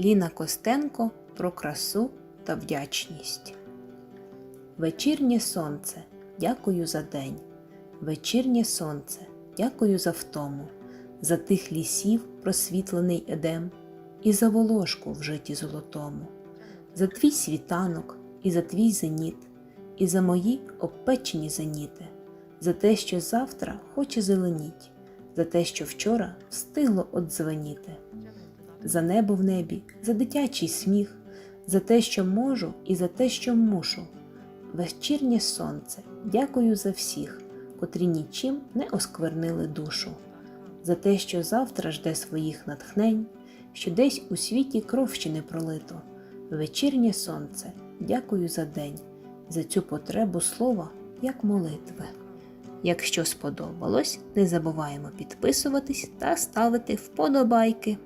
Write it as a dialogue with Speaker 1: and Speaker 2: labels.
Speaker 1: Ліна Костенко про красу та вдячність. Вечірнє сонце, дякую за день. Вечірнє сонце, дякую за втому, за тих лісів просвітлений едем, і за волошку в житті золотому, за твій світанок і за твій зеніт, і за мої обпечені зеніти, за те, що завтра хоче зеленіть, за те, що вчора встигло одзвеніти, за небо в небі, за дитячий сміх, за те, що можу, і за те, що мушу. Вечірнє сонце, дякую за всіх, котрі нічим не осквернили душу, за те, що завтра жде своїх натхнень, що десь у світі кров ще не пролито. Вечірнє сонце, дякую за день, за цю потребу слова, як молитви. Якщо сподобалось, не забуваємо підписуватись та ставити вподобайки.